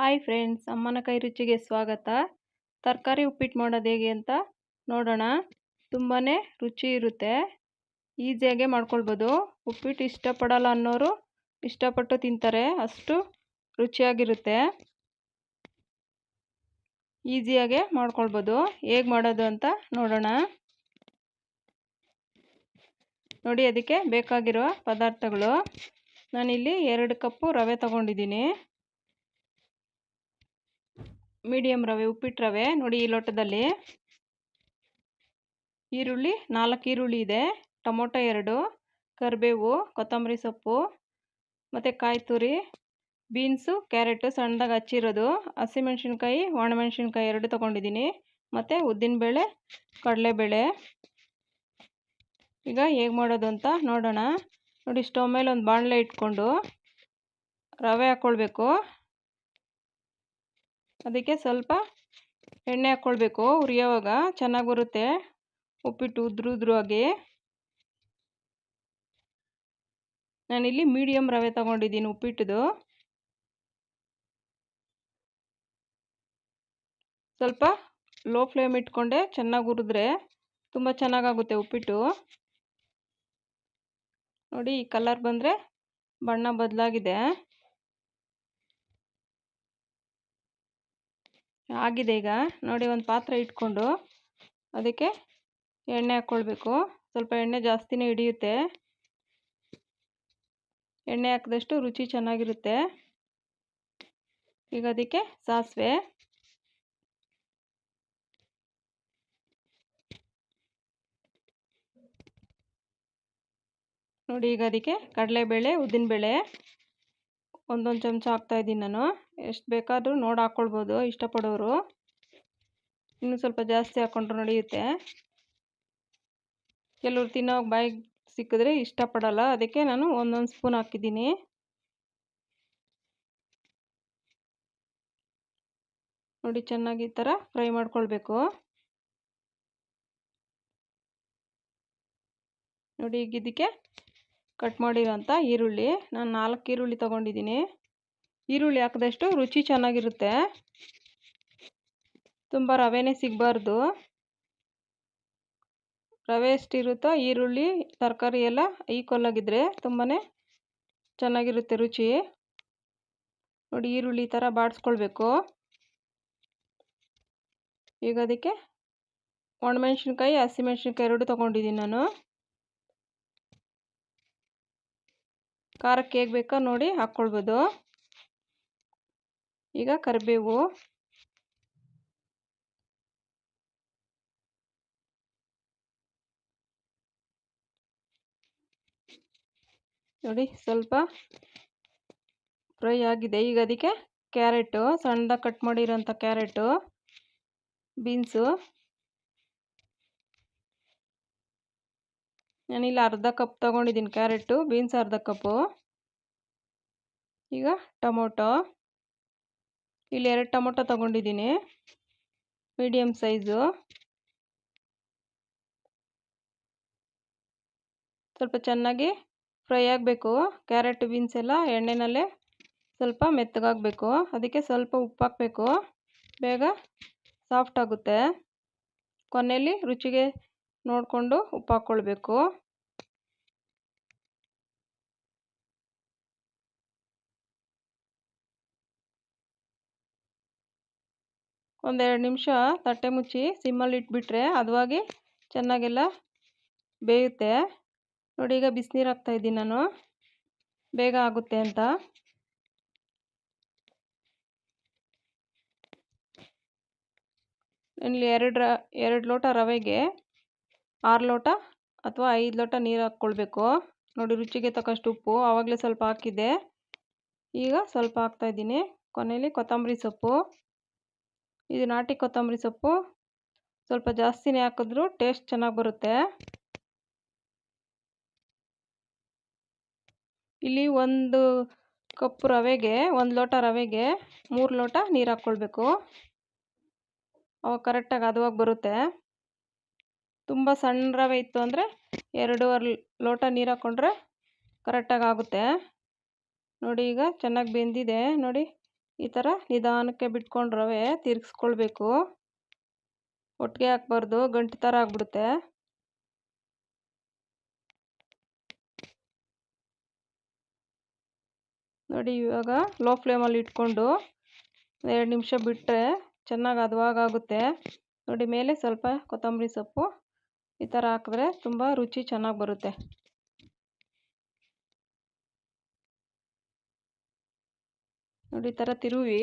Hi friends, ಅಮ್ಮನ ಕೈ ರುಚಿಗೆ ಸ್ವಾಗತ. ತರಕಾರಿ ಉಪ್ಪಿಟ್ಟು ಮಾಡೋದು ಹೇಗೆ ಅಂತ ನೋಡೋಣ. ತುಂಬಾ ರುಚಿ ಇರುತ್ತೆ. ಈಸಿಯಾಗೆ ಮಾಡ್ಕೊಳ್ಬೋದು. ಉಪ್ಪಿಟ್ಟು ಇಷ್ಟಪಡಲ್ಲ ಅನ್ನೋರು ಇಷ್ಟಪಟ್ಟು ತಿಂತಾರೆ. ಅಷ್ಟು ರುಚಿಯಾಗಿರುತ್ತೆ. ಈಸಿಯಾಗೆ ಮಾಡ್ಕೊಳ್ಬೋದು. ಹೇಗೆ ಮಾಡೋದು ಅಂತ ನೋಡೋಣ. ನೋಡಿ, ಅದಕ್ಕೆ ಬೇಕಾಗಿರುವ ಪದಾರ್ಥಗಳು. ನಾನಿಲ್ಲಿ ಎರಡು ಕಪ್ಪು ರವೆ ತಗೊಂಡಿದ್ದೀನಿ. ಮೀಡಿಯಮ್ ರವೆ ಉಪ್ಪಿಟ್ಟು ರವೆ, ನೋಡಿ ಈ ಲೋಟದಲ್ಲಿ ಈರುಳ್ಳಿ, ನಾಲ್ಕು ಈರುಳ್ಳಿ ಇದೆ, ಟೊಮೊಟೊ ಎರಡು, ಕರಿಬೇವು, ಕೊತ್ತಂಬರಿ ಸೊಪ್ಪು, ಮತ್ತು ಕಾಯಿ ತುರಿ, ಬೀನ್ಸು, ಕ್ಯಾರೆಟು, ಸಣ್ಣದಾಗಿ ಹಚ್ಚಿರೋದು, ಹಸಿಮೆಣ್ಸಿನ್ಕಾಯಿ, ಒಣಮೆಣ್ಸಿನ್ಕಾಯಿ ಎರಡು ತೊಗೊಂಡಿದ್ದೀನಿ, ಮತ್ತು ಉದ್ದಿನಬೇಳೆ, ಕಡಲೆಬೇಳೆ. ಈಗ ಹೇಗೆ ಮಾಡೋದು ಅಂತ ನೋಡೋಣ. ನೋಡಿ ಸ್ಟವ್ ಮೇಲೆ ಒಂದು ಬಾಣಲೆ ಇಟ್ಕೊಂಡು ರವೆ ಹಾಕ್ಕೊಳ್ಬೇಕು. ಅದಕ್ಕೆ ಸ್ವಲ್ಪ ಎಣ್ಣೆ ಹಾಕ್ಕೊಳ್ಬೇಕು ಉರಿಯೋವಾಗ ಚೆನ್ನಾಗಿ ಬರುತ್ತೆ ಉಪ್ಪಿಟ್ಟು ಉದ್ರು ಉದ್ರುವಾಗಿ ನಾನಿಲ್ಲಿ ಮೀಡಿಯಮ್ ರವೆ ತಗೊಂಡಿದ್ದೀನಿ ಉಪ್ಪಿಟ್ಟದು. ಸ್ವಲ್ಪ ಲೋ ಫ್ಲೇಮ್ ಇಟ್ಕೊಂಡೆ ಚೆನ್ನಾಗಿ ಹುರಿದ್ರೆ ತುಂಬ ಚೆನ್ನಾಗಾಗುತ್ತೆ ಉಪ್ಪಿಟ್ಟು. ನೋಡಿ ಈ ಕಲರ್ ಬಂದರೆ ಬಣ್ಣ ಬದಲಾಗಿದೆ. ಆಗಿದೆ ಈಗ. ನೋಡಿ, ಒಂದು ಪಾತ್ರೆ ಇಟ್ಕೊಂಡು ಅದಕ್ಕೆ ಎಣ್ಣೆ ಹಾಕ್ಕೊಳ್ಬೇಕು ಸ್ವಲ್ಪ ಎಣ್ಣೆ ಜಾಸ್ತಿನೇ ಹಿಡಿಯುತ್ತೆ. ಎಣ್ಣೆ ಹಾಕಿದಷ್ಟು ರುಚಿ ಚೆನ್ನಾಗಿರುತ್ತೆ. ಈಗ ಅದಕ್ಕೆ ಸಾಸಿವೆ. ನೋಡಿ, ಈಗ ಅದಕ್ಕೆ ಕಡಲೆಬೇಳೆ, ಉದ್ದಿನಬೇಳೆ. ಒಂದೊಂದು ಚಮಚ ಹಾಕ್ತಾಯಿದ್ದೀನಿ ನಾನು. ಎಷ್ಟು ಬೇಕಾದರೂ ನೋಡಿ ಹಾಕ್ಕೊಳ್ಬೋದು ಇಷ್ಟಪಡೋರು. ಇನ್ನೂ ಸ್ವಲ್ಪ ಜಾಸ್ತಿ ಹಾಕ್ಕೊಂಡ್ರು ನಡೆಯುತ್ತೆ. ಕೆಲವ್ರು ತಿನ್ನೋ ಬಾಯಿಗೆ ಸಿಕ್ಕಿದ್ರೆ ಇಷ್ಟಪಡಲ್ಲ. ಅದಕ್ಕೆ ನಾನು ಒಂದೊಂದು ಸ್ಪೂನ್ ಹಾಕಿದ್ದೀನಿ. ನೋಡಿ ಚೆನ್ನಾಗಿ ಈ ಥರ ಫ್ರೈ ಮಾಡ್ಕೊಳ್ಬೇಕು. ನೋಡಿ ಈಗ ಇದಕ್ಕೆ ಕಟ್ ಮಾಡಿರೋಂಥ ಈರುಳ್ಳಿ. ನಾನು ನಾಲ್ಕು ಈರುಳ್ಳಿ ತೊಗೊಂಡಿದ್ದೀನಿ. ಈರುಳ್ಳಿ ಹಾಕಿದಷ್ಟು ರುಚಿ ಚೆನ್ನಾಗಿರುತ್ತೆ. ತುಂಬ ರವೆನೇ ಸಿಗಬಾರ್ದು. ರವೆ ಎಷ್ಟಿರುತ್ತೋ ಈರುಳ್ಳಿ, ತರಕಾರಿ ಎಲ್ಲ ಈಕ್ವಲ್ ಆಗಿದ್ದರೆ ತುಂಬಾ ಚೆನ್ನಾಗಿರುತ್ತೆ ರುಚಿ. ನೋಡಿ ಈರುಳ್ಳಿ ಥರ ಬಾಡಿಸ್ಕೊಳ್ಬೇಕು. ಈಗ ಅದಕ್ಕೆ ಒಣಮೆಣ್ಸಿನ್ಕಾಯಿ, ಹಸಿಮೆಣ್ಸಿನ್ಕಾಯಿ ಎರಡು ತೊಗೊಂಡಿದ್ದೀನಿ ನಾನು. ಖಾರಕ್ಕೆ ಹೇಗೆ ಬೇಕೋ ನೋಡಿ ಹಾಕ್ಕೊಳ್ಬೋದು. ಈಗ ಕರಿಬೇವು. ನೋಡಿ ಸ್ವಲ್ಪ ಫ್ರೈ ಆಗಿದೆ. ಈಗ ಅದಕ್ಕೆ ಕ್ಯಾರೆಟು ಸಣ್ಣದಾಗಿ ಕಟ್ ಮಾಡಿರೋಂಥ ಕ್ಯಾರೆಟು, ಬೀನ್ಸು. ನಾನಿಲ್ಲಿ ಅರ್ಧ ಕಪ್ ತೊಗೊಂಡಿದ್ದೀನಿ ಕ್ಯಾರೆಟು ಬೀನ್ಸ್ ಅರ್ಧ ಕಪ್ಪು ಈಗ ಟೊಮೊಟೊ. ಇಲ್ಲಿ ಎರಡು ಟೊಮೊಟೊ ತೊಗೊಂಡಿದ್ದೀನಿ ಮೀಡಿಯಮ್ ಸೈಜು ಸ್ವಲ್ಪ ಚೆನ್ನಾಗಿ ಫ್ರೈ ಆಗಬೇಕು ಕ್ಯಾರೆಟ್ ಬೀನ್ಸ್ ಎಲ್ಲ ಎಣ್ಣೆನಲ್ಲೇ ಸ್ವಲ್ಪ ಮೆತ್ತಗಾಗಬೇಕು, ಅದಕ್ಕೆ ಸ್ವಲ್ಪ ಉಪ್ಪು ಹಾಕಬೇಕು, ಬೇಗ ಸಾಫ್ಟ್ ಆಗುತ್ತೆ. ಕೊನೆಯಲ್ಲಿ ರುಚಿಗೆ ನೋಡಿಕೊಂಡು ಉಪ್ಪು ಹಾಕ್ಕೊಳ್ಬೇಕು ಒಂದೆರಡು ನಿಮಿಷ ತಟ್ಟೆ ಮುಚ್ಚಿ ಸಿಮ್ಮಲ್ಲಿ ಇಟ್ಬಿಟ್ರೆ ಅದುವಾಗಿ ಚೆನ್ನಾಗೆಲ್ಲ ಬೇಯುತ್ತೆ. ನೋಡಿ ಈಗ ಬಿಸಿನೀರು ಹಾಕ್ತಾಯಿದ್ದೀನಿ ನಾನು. ಬೇಗ ಆಗುತ್ತೆ ಅಂತ. ಇಲ್ಲಿ ಎರಡು ಎರಡು ಲೋಟ ರವೆಗೆ ಆರು ಲೋಟ ಅಥವಾ ಐದು ಲೋಟ ನೀರು ಹಾಕ್ಕೊಳ್ಬೇಕು. ನೋಡಿ ರುಚಿಗೆ ತಕ್ಕಷ್ಟು ಉಪ್ಪು, ಆವಾಗಲೇ ಸ್ವಲ್ಪ ಹಾಕಿದ್ದೆ. ಈಗ ಸ್ವಲ್ಪ ಹಾಕ್ತಾಯಿದ್ದೀನಿ ಕೊನೆಯಲ್ಲಿ ಕೊತ್ತಂಬರಿ ಸೊಪ್ಪು. ಇದು ನಾಟಿ ಕೊತ್ತಂಬರಿ ಸೊಪ್ಪು. ಸ್ವಲ್ಪ ಜಾಸ್ತಿನೇ ಹಾಕಿದ್ರು ಟೇಸ್ಟ್ ಚೆನ್ನಾಗಿ ಬರುತ್ತೆ. ಇಲ್ಲಿ ಒಂದು ಕಪ್ ರವೆಗೆ, ಒಂದು ಲೋಟ ರವೆಗೆ ಮೂರು ಲೋಟ ನೀರು ಹಾಕ್ಕೊಳ್ಬೇಕು. ಅವಾಗ ಕರೆಕ್ಟಾಗಿ ಹದವಾಗಿ ಬರುತ್ತೆ. ತುಂಬ ಸಣ್ಣ ರವೆ ಇತ್ತು ಅಂದರೆ ಎರಡೂವರೆ ಲೋಟ ನೀರು ಹಾಕ್ಕೊಂಡ್ರೆ ಕರೆಕ್ಟಾಗಿ ಆಗುತ್ತೆ. ನೋಡಿ ಈಗ ಚೆನ್ನಾಗಿ ಬೆಂದಿದೆ. ನೋಡಿ ಈ ಥರ ನಿಧಾನಕ್ಕೆ ಬಿಟ್ಕೊಂಡು ರವೆ ತಿರ್ಗಿಸ್ಕೊಳ್ಬೇಕು. ಒಟ್ಟಿಗೆ ಹಾಕ್ಬಾರ್ದು, ಗಂಟು ಥರ ಆಗ್ಬಿಡುತ್ತೆ. ನೋಡಿ ಇವಾಗ ಲೋ ಫ್ಲೇಮಲ್ಲಿ ಇಟ್ಕೊಂಡು ಎರಡು ನಿಮಿಷ ಬಿಟ್ಟರೆ ಚೆನ್ನಾಗಿ ಅದುವಾಗುತ್ತೆ ನೋಡಿ ಮೇಲೆ ಸ್ವಲ್ಪ ಕೊತ್ತಂಬರಿ ಸೊಪ್ಪು. ಈ ಥರ ಹಾಕಿದ್ರೆ ತುಂಬ ರುಚಿ ಚೆನ್ನಾಗಿ ಬರುತ್ತೆ. ನೋಡಿ ಈ ಥರ ತಿರುವಿ.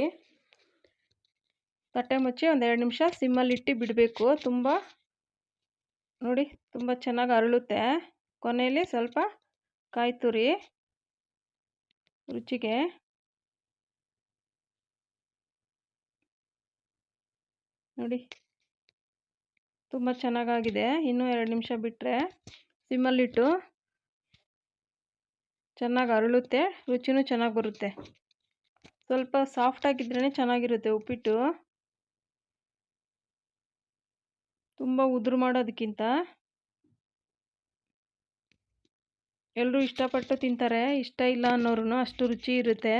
ತಟ್ಟೆ ಮುಚ್ಚಿ ಒಂದು ಎರಡು ನಿಮಿಷ ಸಿಮ್ಮಲ್ಲಿ ಇಟ್ಟು ಬಿಡಬೇಕು. ತುಂಬ ನೋಡಿ ತುಂಬ ಚೆನ್ನಾಗಿ ಅರಳುತ್ತೆ. ಕೊನೆಯಲ್ಲಿ ಸ್ವಲ್ಪ ಕಾಯಿ ತುರಿ ರುಚಿಗೆ. ನೋಡಿ ತುಂಬ ಚೆನ್ನಾಗಾಗಿದೆ. ಇನ್ನೂ ಎರಡು ನಿಮಿಷ ಬಿಟ್ಟರೆ ಸಿಮ್ಮಲ್ಲಿಟ್ಟು ಚೆನ್ನಾಗಿ ಅರಳುತ್ತೆ, ರುಚಿನೂ ಚೆನ್ನಾಗಿ ಬರುತ್ತೆ. ಸ್ವಲ್ಪ ಸಾಫ್ಟಾಗಿದ್ರೇ ಚೆನ್ನಾಗಿರುತ್ತೆ ಉಪ್ಪಿಟ್ಟು. ತುಂಬ ಉದುರು ಮಾಡೋದಕ್ಕಿಂತ ಎಲ್ಲರೂ ಇಷ್ಟಪಟ್ಟು ತಿಂತಾರೆ, ಇಷ್ಟ ಇಲ್ಲ ಅನ್ನೋರು ಅಷ್ಟು ರುಚಿ ಇರುತ್ತೆ.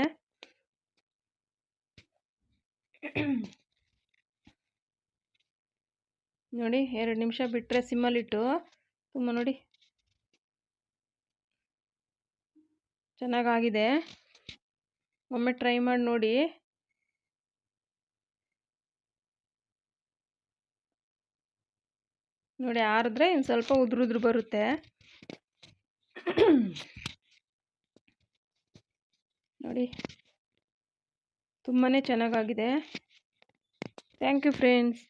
ನೋಡಿ, ಎರಡು ನಿಮಿಷ ಬಿಟ್ಟರೆ ಸಿಮ್ಮಲ್ಲಿಟ್ಟು. ತುಂಬ ನೋಡಿ. ಚೆನ್ನಾಗಾಗಿದೆ. ಒಮ್ಮೆ ಟ್ರೈ ಮಾಡಿ ನೋಡಿ. ನೋಡಿ, ಆರಿದ್ರೆ ಇನ್ನು ಸ್ವಲ್ಪ ಉದುರು ಉದುರು ಬರುತ್ತೆ. ನೋಡಿ. ತುಂಬಾ ಚೆನ್ನಾಗಾಗಿದೆ. Thank you friends